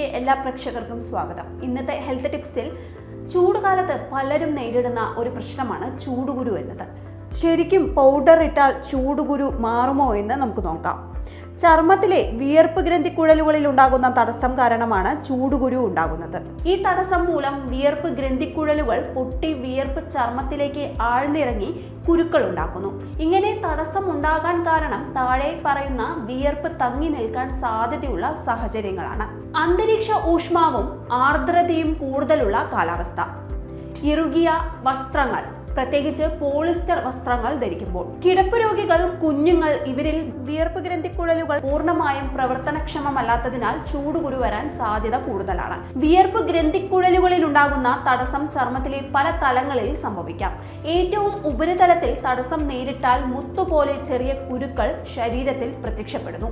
എല്ലാ പ്രേക്ഷകർക്കും സ്വാഗതം. ഇന്നത്തെ ഹെൽത്ത് ടിപ്സിൽ ചൂടുകാലത്ത് പലരും നേരിടുന്ന ഒരു പ്രശ്നമാണ് ചൂടുകുരു എന്നത്. ശരിക്കും പൗഡർ ഇട്ടാൽ ചൂടുകുരു മാറുമോ എന്ന് നമുക്ക് നോക്കാം. ചർമ്മത്തിലെ വിയർപ്പ് ഗ്രന്ഥിക്കുഴലുകളിൽ ഉണ്ടാകുന്ന തടസ്സം കാരണമാണ് ചൂടുകുരു ഉണ്ടാകുന്നത്. ഈ തടസ്സം മൂലം വിയർപ്പ് ഗ്രന്ഥിക്കുഴലുകൾ പൊട്ടി വിയർപ്പ് ചർമ്മത്തിലേക്ക് ആഴ്ന്നിറങ്ങി കുരുക്കൾ ഉണ്ടാക്കുന്നു. ഇങ്ങനെ തടസ്സം ഉണ്ടാകാൻ കാരണം താഴെ പറയുന്ന വിയർപ്പ് തങ്ങി നിൽക്കാൻ സാധ്യതയുള്ള സാഹചര്യങ്ങളാണ്. അന്തരീക്ഷ ഊഷ്മാവും ആർദ്രതയും കൂടുതലുള്ള കാലാവസ്ഥ. ഇറുകിയ വസ്ത്രങ്ങൾ പ്രത്യേകിച്ച് പോളിസ്റ്റർ വസ്ത്രങ്ങൾ ധരിക്കുമ്പോൾ കിടപ്പ് രോഗികൾ കുഞ്ഞുങ്ങൾ ഇവരിൽ വിയർപ്പ് ഗ്രന്ഥിക്കുഴലുകൾ പൂർണമായും പ്രവർത്തനക്ഷമമല്ലാത്തതിനാൽ ചൂടുകുരു വരാൻ സാധ്യത കൂടുതലാണ്. വിയർപ്പ് ഗ്രന്ഥിക്കുഴലുകളിൽ ഉണ്ടാകുന്ന തടസ്സം ചർമ്മത്തിലെ പല തലങ്ങളിൽ സംഭവിക്കാം. ഏറ്റവും ഉപരിതലത്തിൽ തടസ്സം നേരിട്ടാൽ മുത്തുപോലെ ചെറിയ കുരുക്കൾ ശരീരത്തിൽ പ്രത്യക്ഷപ്പെടുന്നു.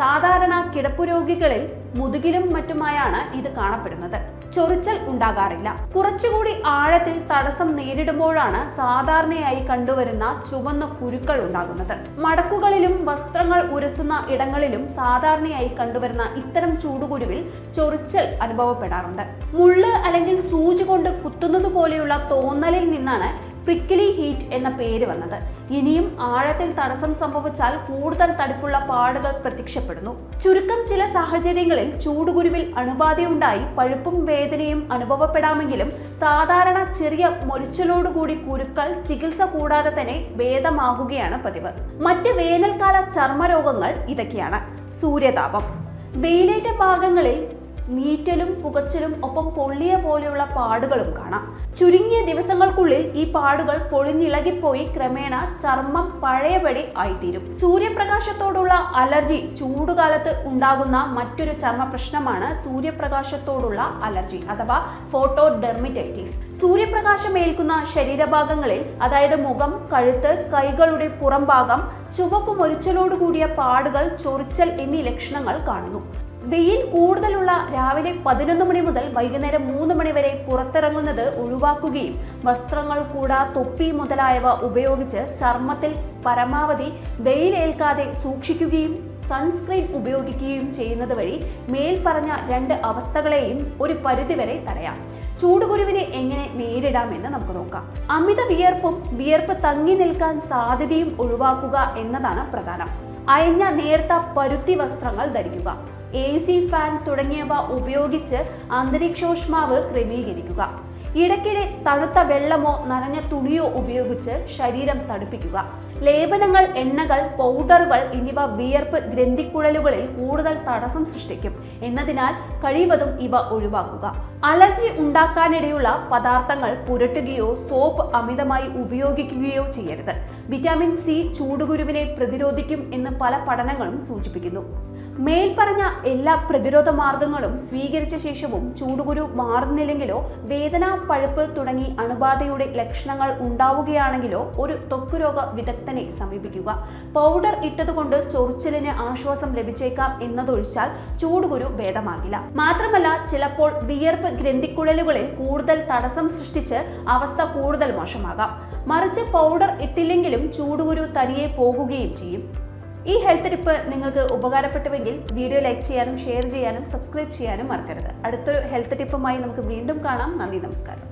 സാധാരണ കിടപ്പു രോഗികളിൽ മുതുകിലും മറ്റുമായാണ് ഇത് കാണപ്പെടുന്നത്. ചൊറിച്ചൽ ഉണ്ടാകാറില്ല. കുറച്ചുകൂടി ആഴത്തിൽ തടസ്സം നേരിടുമ്പോഴാണ് സാധാരണയായി കണ്ടുവരുന്ന ചുവന്ന കുരുക്കൾ ഉണ്ടാകുന്നത്. മടക്കുകളിലും വസ്ത്രങ്ങൾ ഉരസുന്ന ഇടങ്ങളിലും സാധാരണയായി കണ്ടുവരുന്ന ഇത്തരം ചൂടുകുരുവിൽ ചൊറിച്ചൽ അനുഭവപ്പെടാറുണ്ട്. മുള്ള് അല്ലെങ്കിൽ സൂചി കൊണ്ട് കുത്തുന്നത് പോലെയുള്ള തോന്നലിൽ നിന്നാണ് പ്രിക്കിലി ഹീറ്റ് എന്ന പേര് വന്നത്. ഇനിയും ആഴത്തിൽ തടസ്സം സംഭവിച്ചാൽ കൂടുതൽ തടുപ്പുള്ള പാടുകൾ പ്രത്യക്ഷപ്പെടുന്നു. ചുരുക്കം ചില സാഹചര്യങ്ങളിൽ ചൂടുകുരുവിൽ അണുബാധയുണ്ടായി പഴുപ്പും വേദനയും അനുഭവപ്പെടാമെങ്കിലും സാധാരണ ചെറിയ മൊരിച്ചലോടുകൂടി കുരുക്കൾ ചികിത്സ കൂടാതെ തന്നെ ഭേദമാകുകയാണ് പതിവ്. മറ്റ് വേനൽക്കാല ചർമ്മരോഗങ്ങൾ ഇതൊക്കെയാണ്. സൂര്യതാപം. വെയിലേറ്റ ഭാഗങ്ങളിൽ നീറ്റലും പുകച്ചിലും ഒപ്പം പൊള്ളിയ പോലെയുള്ള പാടുകളും കാണാം. ചുരുങ്ങിയ ദിവസങ്ങൾക്കുള്ളിൽ ഈ പാടുകൾ പൊളിഞ്ഞിളകിപ്പോയി ക്രമേണ ചർമ്മം പഴയപടി ആയിത്തീരും. സൂര്യപ്രകാശത്തോടുള്ള അലർജി ചൂടുകാലത്ത് ഉണ്ടാകുന്ന മറ്റൊരു ചർമ്മ പ്രശ്നമാണ് സൂര്യപ്രകാശത്തോടുള്ള അലർജി അഥവാ ഫോട്ടോ ഡെർമിറ്റൈറ്റിസ് സൂര്യപ്രകാശം ഏൽക്കുന്ന ശരീരഭാഗങ്ങളിൽ അതായത് മുഖം കഴുത്ത് കൈകളുടെ പുറംഭാഗം ചുവപ്പ് മൊരിച്ചലോടുകൂടിയ പാടുകൾ ചൊറിച്ചൽ എന്നീ ലക്ഷണങ്ങൾ കാണുന്നു. വെയിൽ കൂടുതലുള്ള രാവിലെ പതിനൊന്ന് മണി മുതൽ വൈകുന്നേരം മൂന്ന് മണി വരെ പുറത്തിറങ്ങുന്നത് ഒഴിവാക്കുകയും വസ്ത്രങ്ങൾ കൂടാ തൊപ്പി മുതലായവ ഉപയോഗിച്ച് ചർമ്മത്തിൽ പരമാവധി വെയിലേൽക്കാതെ സൂക്ഷിക്കുകയും സൺസ്ക്രീൻ ഉപയോഗിക്കുകയും ചെയ്യുന്നത് വഴി മേൽപ്പറഞ്ഞ രണ്ട് അവസ്ഥകളെയും ഒരു പരിധിവരെ തടയാം. ചൂടുകുരുവിനെ എങ്ങനെ നേരിടാമെന്ന് നമുക്ക് നോക്കാം. അമിത വിയർപ്പും വിയർപ്പ് തങ്ങി നിൽക്കാൻ സാധ്യതയും ഒഴിവാക്കുക എന്നതാണ് പ്രധാനം. അയഞ്ഞ നേർത്ത പരുത്തി വസ്ത്രങ്ങൾ ധരിക്കുക. എ സി ഫാൻ തുടങ്ങിയവ ഉപയോഗിച്ച് അന്തരീക്ഷോഷ്മാവ് ക്രമീകരിക്കുക. ഇടയ്ക്കിടെ തണുത്ത വെള്ളമോ നനഞ്ഞ തുണിയോ ഉപയോഗിച്ച് ശരീരം തണുപ്പിക്കുക. ലേപനങ്ങൾ എണ്ണകൾ പൗഡറുകൾ എന്നിവ വിയർപ്പ് ഗ്രന്ഥിക്കുഴലുകളിൽ കൂടുതൽ തടസ്സം സൃഷ്ടിക്കും. എന്നതിനാൽ കഴിവതും ഇവ ഒഴിവാക്കുക. അലർജി ഉണ്ടാക്കാനിടയുള്ള പദാർത്ഥങ്ങൾ പുരട്ടുകയോ സോപ്പ് അമിതമായി ഉപയോഗിക്കുകയോ ചെയ്യരുത്. വിറ്റാമിൻ സി ചൂടുകുരുവിനെ പ്രതിരോധിക്കും എന്ന് പല പഠനങ്ങളും സൂചിപ്പിക്കുന്നു. മേൽപ്പറഞ്ഞ എല്ലാ പ്രതിരോധ മാർഗങ്ങളും സ്വീകരിച്ച ശേഷവും ചൂടുകുരു മാറുന്നില്ലെങ്കിലോ വേദന പഴുപ്പ് തുടങ്ങി അണുബാധയുടെ ലക്ഷണങ്ങൾ ഉണ്ടാവുകയാണെങ്കിലോ ഒരു തൊക്കു രോഗ വിദഗ്ധനെ സമീപിക്കുക. പൗഡർ ഇട്ടതുകൊണ്ട് ചൊറിച്ചിലിന് ആശ്വാസം ലഭിച്ചേക്കാം എന്നതൊഴിച്ചാൽ ചൂടുകുരു ഭേദമാകില്ല. മാത്രമല്ല ചിലപ്പോൾ വിയർപ്പ് ഗ്രന്ഥിക്കുഴലുകളിൽ കൂടുതൽ തടസ്സം സൃഷ്ടിച്ച് അവസ്ഥ കൂടുതൽ മോശമാകാം. മറിച്ച് പൗഡർ ഇട്ടില്ലെങ്കിലും ചൂടുകുരു തനിയെ പോകുകയും ചെയ്യും. ഈ ഹെൽത്ത് ടിപ്പ് നിങ്ങൾക്ക് ഉപകാരപ്പെട്ടുവെങ്കിൽ വീഡിയോ ലൈക്ക് ചെയ്യാനും ഷെയർ ചെയ്യാനും സബ്സ്ക്രൈബ് ചെയ്യാനും മറക്കരുത്. അടുത്തൊരു ഹെൽത്ത് ടിപ്പുമായി നമുക്ക് വീണ്ടും കാണാം. നന്ദി നമസ്കാരം.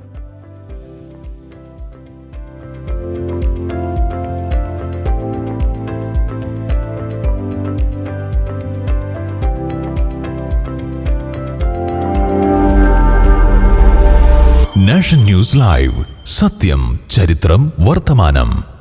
നാഷൻ ന്യൂസ് ലൈവ് സത്യം ചരിത്രം വർത്തമാനം